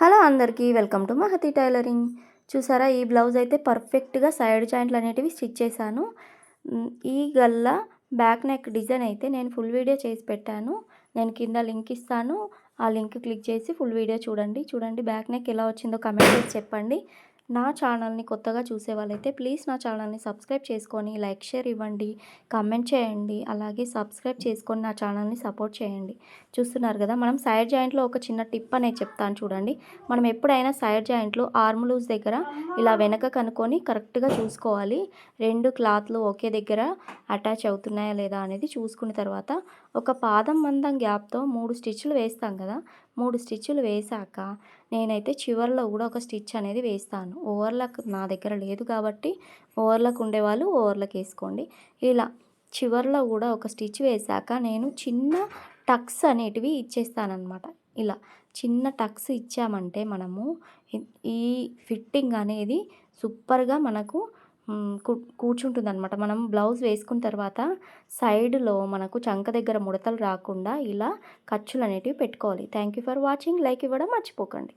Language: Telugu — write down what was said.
హలో అందరికీ వెల్కమ్ టు మహతి టైలరింగ్. చూసారా ఈ బ్లౌజ్ అయితే పర్ఫెక్ట్గా సైడ్ జాయింట్లు అనేటివి స్టిచ్ చేశాను. ఈ గల్ల బ్యాక్ నెక్ డిజైన్ అయితే నేను ఫుల్ వీడియో చేసి పెట్టాను. నేను కింద లింక్ ఇస్తాను. ఆ లింక్ క్లిక్ చేసి ఫుల్ వీడియో చూడండి. చూడండి బ్యాక్ నెక్ ఎలా వచ్చిందో కమెంట్ చేసి చెప్పండి. నా ఛానల్ని కొత్తగా చూసే వాళ్ళైతే ప్లీజ్ నా ఛానల్ని సబ్స్క్రైబ్ చేసుకొని లైక్ షేర్ ఇవ్వండి కమెంట్ చేయండి అలాగే సబ్స్క్రైబ్ చేసుకొని నా ఛానల్ని సపోర్ట్ చేయండి. చూస్తున్నారు కదా మనం సైడ్ జాయింట్లో ఒక చిన్న టిప్ అనేది చెప్తాను చూడండి. మనం ఎప్పుడైనా సైడ్ జాయింట్లో ఆర్మ్ లూజ్ దగ్గర ఇలా వెనక కనుక్కొని కరెక్ట్గా చూసుకోవాలి. రెండు క్లాత్లు ఒకే దగ్గర అటాచ్ అవుతున్నాయా లేదా అనేది చూసుకున్న తర్వాత ఒక పాదం మందం గ్యాప్తో మూడు స్టిచ్లు వేస్తాం కదా మూడు స్టిచ్లు వేసాక నేనైతే చివర్లో కూడా ఒక స్టిచ్ అనేది వేస్తాను. ఓవర్లక్ నా దగ్గర లేదు కాబట్టి ఓవర్లక్ ఉండేవాళ్ళు ఓవర్లక్ వేసుకోండి. ఇలా చివర్లో కూడా ఒక స్టిచ్ వేసాక నేను చిన్న టక్స్ అనేటివి ఇచ్చేస్తానమాట ఇలా చిన్న టక్స్ ఇచ్చామంటే మనము ఈ ఫిట్టింగ్ అనేది సూపర్గా మనకు కూర్చుంటుంది అనమాట మనం బ్లౌజ్ వేసుకున్న తర్వాత సైడ్లో మనకు చంక దగ్గర ముడతలు రాకుండా ఇలా ఖర్చులు అనేటివి పెట్టుకోవాలి. Thank you for watching. Like ఇవ్వడం మర్చిపోకండి.